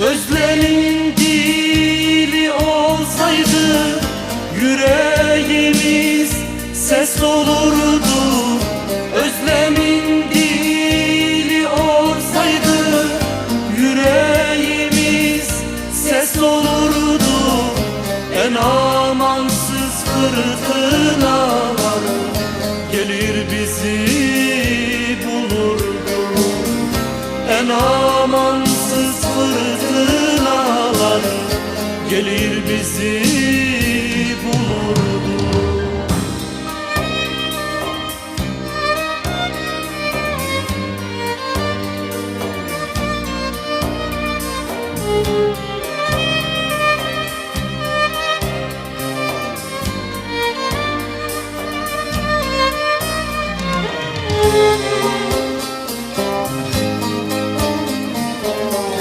Özlemin dili olsaydı Yüreğimiz ses olurdu. Özlemin dili olsaydı Yüreğimiz ses olurdu. En amansız fırtınalar Gelir bizi bulurdu. En amansız fırtınalar Gelir bizi bulurdu